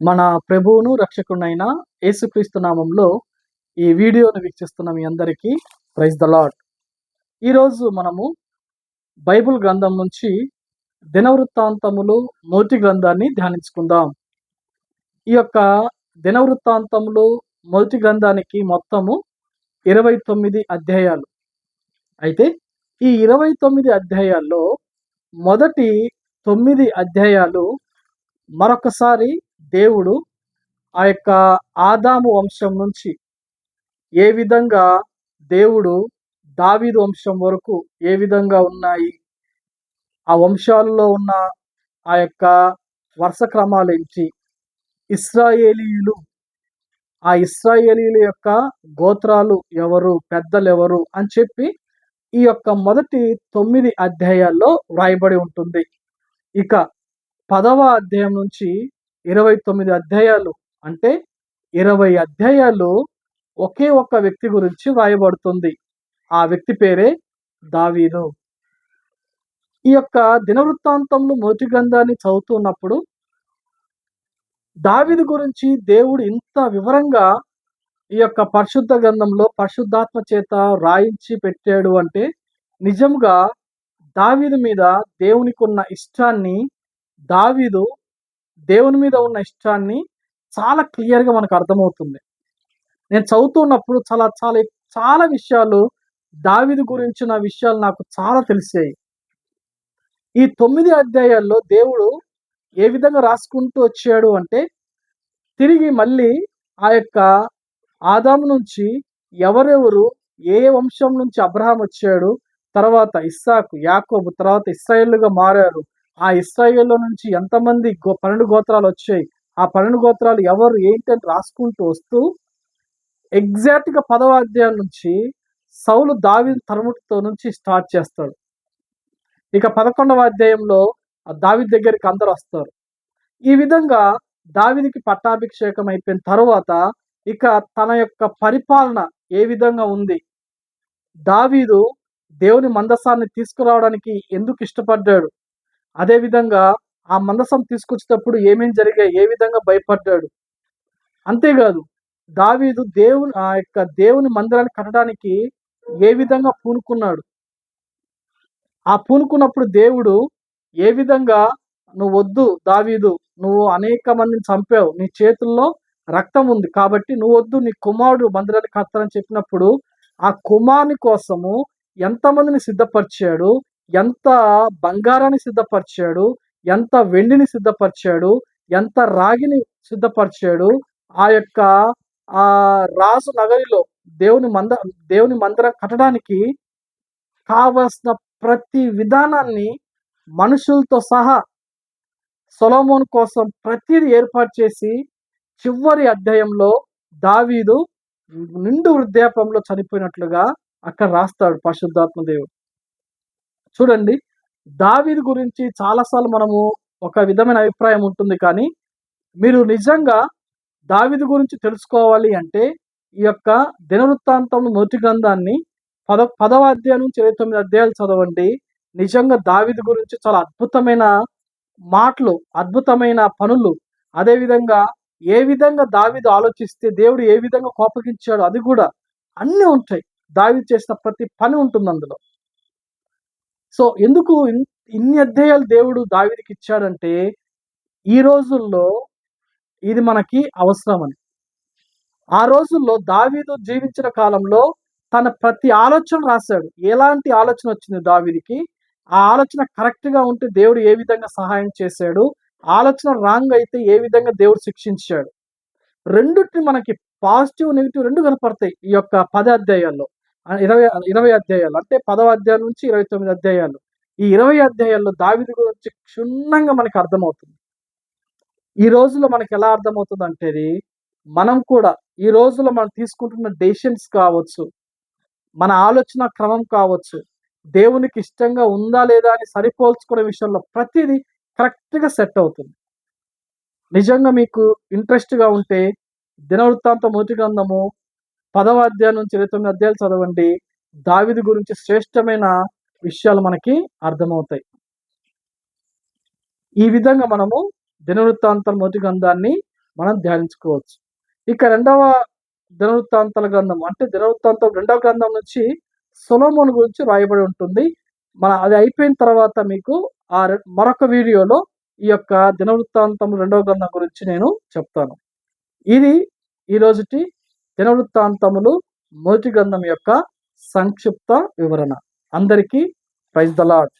మన ప్రభువును రక్షకునైన యేసుక్రీస్తు నామంలో ఈ వీడియోను వీక్షిస్తున్న మీ అందరికీ ప్రైజ్ ద లాడ్ ఈరోజు మనము బైబిల్ గ్రంథం నుంచి దినవృత్తాంతములు మొదటి గ్రంథాన్ని ధ్యానించుకుందాం. ఈ యొక్క దినవృత్తాంతములు మొదటి గ్రంథానికి మొత్తము ఇరవై తొమ్మిది అధ్యాయాలు. అయితే ఈ ఇరవై తొమ్మిది అధ్యాయాల్లో మొదటి తొమ్మిది అధ్యాయాలు మరొకసారి దేవుడు ఆ యొక్క ఆదాము వంశం నుంచి ఏ విధంగా దేవుడు దావీదు వంశం వరకు ఏ విధంగా ఉన్నాయి? ఆ వంశాలలో ఉన్న ఆ యొక్క వరుస క్రమాలు ఏంటి? ఇస్రాయేలీయులు ఆ ఇస్రాయేలీల యొక్క గోత్రాలు ఎవరు? పెద్దలు ఎవరు అని చెప్పి ఈ యొక్క మొదటి తొమ్మిది అధ్యాయాల్లో వ్రాయబడి ఉంటుంది. ఇక పదవ అధ్యాయం నుంచి ఇరవై తొమ్మిది అధ్యాయాలు అంటే ఇరవై అధ్యాయాలు ఒకే ఒక్క వ్యక్తి గురించి వ్రాయబడుతుంది. ఆ వ్యక్తి పేరే దావీదు. ఈ యొక్క దినవృత్తాంతంలో మొదటి గ్రంథాన్ని చదువుతున్నప్పుడు దావీదు గురించి దేవుడు ఇంత వివరంగా ఈ యొక్క పరిశుద్ధ గ్రంథంలో పరిశుద్ధాత్మ చేత రాయించి పెట్టాడు అంటే నిజంగా దావీదు మీద దేవునికి ఉన్న ఇష్టాన్ని దావీదు దేవుని మీద ఉన్న ఇష్టాన్ని చాలా క్లియర్గా మనకు అర్థమవుతుంది. నేను చదువుతున్నప్పుడు చాలా చాలా చాలా విషయాలు దావిది గురించిన విషయాలు నాకు చాలా తెలిసాయి. ఈ తొమ్మిది అధ్యాయాల్లో దేవుడు ఏ విధంగా రాసుకుంటూ వచ్చాడు అంటే తిరిగి మళ్ళీ ఆ యొక్క ఆదాము నుంచి ఎవరెవరు ఏ వంశం నుంచి అబ్రహాం వచ్చాడు తర్వాత ఇస్సాకు యాకోబు తర్వాత ఇస్రాయేల్గా మారారు ఆ ఇస్రాయేల్లో నుంచి ఎంతమంది గో పన్నెండు గోత్రాలు వచ్చాయి. ఆ పన్నెండు గోత్రాలు ఎవరు ఏంటి అని రాసుకుంటూ వస్తూ ఎగ్జాక్ట్గా పదవ అధ్యాయం నుంచి సౌలు దావి తరుముటితో నుంచి స్టార్ట్ చేస్తాడు. ఇక పదకొండవ అధ్యాయంలో దావి దగ్గరికి అందరు వస్తారు. ఈ విధంగా దావిదికి పట్టాభిషేకం అయిపోయిన తర్వాత ఇక తన యొక్క పరిపాలన ఏ విధంగా ఉంది? దావీదు దేవుని మందసాన్ని తీసుకురావడానికి ఎందుకు ఇష్టపడ్డాడు? అదేవిధంగా ఆ మందసం తీసుకొచ్చేటప్పుడు ఏమేం జరిగాయి? ఏ విధంగా భయపడ్డాడు? అంతేకాదు దావీదు దేవుని ఆ యొక్క దేవుని మందిరాన్ని కట్టడానికి ఏ విధంగా పూనుకున్నాడు? ఆ పూనుకున్నప్పుడు దేవుడు ఏ విధంగా నువ్వు వద్దు దావీదు నువ్వు అనేక మందిని చంపావు నీ చేతుల్లో రక్తం ఉంది కాబట్టి నువ్వు వద్దు నీ కుమారుడు మందిరాన్ని కట్టాలని చెప్పినప్పుడు ఆ కుమారుని కోసము ఎంతమందిని సిద్ధపరిచాడు? ఎంత బంగారాన్ని సిద్ధపరిచాడు ఎంత వెండిని సిద్ధపరిచాడు ఎంత రాగిని సిద్ధపరిచాడు ఆ యొక్క ఆ రాజు నగరిలో దేవుని మంద దేవుని మందిరం కట్టడానికి కావలసిన ప్రతి విధానాన్ని మనుషులతో సహా సొలోమోన్ కోసం ప్రతిదీ ఏర్పాటు చేసి చివరి అధ్యాయంలో దావీదు నిండు వృద్ధాపంలో చనిపోయినట్లుగా అక్కడ రాస్తాడు పరిశుద్ధాత్మ దేవుడు. చూడండి దావీద్ గురించి చాలాసార్లు మనము ఒక విధమైన అభిప్రాయం ఉంటుంది కానీ మీరు నిజంగా దావిది గురించి తెలుసుకోవాలి అంటే ఈ యొక్క దినవృత్తాంతం మొదటి గ్రంథాన్ని పద పదవ అధ్యాయం నుంచి ఇరవై తొమ్మిది అధ్యాయాలు చదవండి. నిజంగా దావిది గురించి చాలా అద్భుతమైన మాటలు అద్భుతమైన పనులు అదేవిధంగా ఏ విధంగా దావిదు ఆలోచిస్తే దేవుడు ఏ విధంగా కోపగించాడో అది కూడా అన్నీ ఉంటాయి. దావిది చేసిన ప్రతి పని ఉంటుంది అందులో సో ఎందుకు ఇన్ని అధ్యాయాలు దేవుడు దావిదికి ఇచ్చాడంటే ఈ రోజుల్లో ఇది మనకి అవసరం అని ఆ రోజుల్లో దావీదు జీవించిన కాలంలో తన ప్రతి ఆలోచన రాశాడు. ఎలాంటి ఆలోచన వచ్చింది దావీదికి? ఆ ఆలోచన కరెక్ట్గా ఉంటే దేవుడు ఏ విధంగా సహాయం చేశాడు? ఆలోచన రాంగ్ అయితే ఏ విధంగా దేవుడు శిక్షించాడు? రెండుటి మనకి పాజిటివ్ నెగిటివ్ రెండు కనపడతాయి ఈ యొక్క పద అధ్యాయాల్లో. ఇరవై ఇరవై అధ్యాయాలు అంటే పదవ అధ్యాయం నుంచి ఇరవై తొమ్మిది అధ్యాయాలు. ఈ ఇరవై అధ్యాయాల్లో దావిది గురించి క్షుణ్ణంగా మనకి అర్థమవుతుంది. ఈ రోజులో మనకి ఎలా అర్థమవుతుంది అంటే మనం కూడా ఈ రోజులో మనం తీసుకుంటున్న డెసిషన్స్ కావచ్చు మన ఆలోచన క్రమం కావచ్చు దేవునికి ఇష్టంగా ఉందా లేదా అని సరిపోల్చుకునే విషయంలో ప్రతిదీ కరెక్ట్గా సెట్ అవుతుంది. నిజంగా మీకు ఇంట్రెస్ట్గా ఉంటే దినవృత్తాంత మొదటి గ్రంథము పదవ అధ్యాయం నుంచి ఇరవై తొమ్మిది అధ్యాయాలు చదవండి. దావిది గురించి శ్రేష్టమైన విషయాలు మనకి అర్థమవుతాయి. ఈ విధంగా మనము దినవృత్తాంతం మొదటి గ్రంథాన్ని మనం ధ్యానించుకోవచ్చు. ఇక రెండవ దినవృత్తాంతాల గ్రంథం అంటే దినవృత్తాంతం రెండవ గ్రంథం నుంచి సొలోమోన్ గురించి రాయబడి ఉంటుంది. మన అది అయిపోయిన తర్వాత మీకు ఆ మరొక వీడియోలో ఈ యొక్క దినవృత్తాంతం రెండవ గ్రంథం గురించి నేను చెప్తాను. ఇది ఈ రోజుటి దినవృత్తాంతములు మొదటి గ్రంథం యొక్క సంక్షిప్త వివరణ. అందరికీ ప్రైజ్ ద లాడ్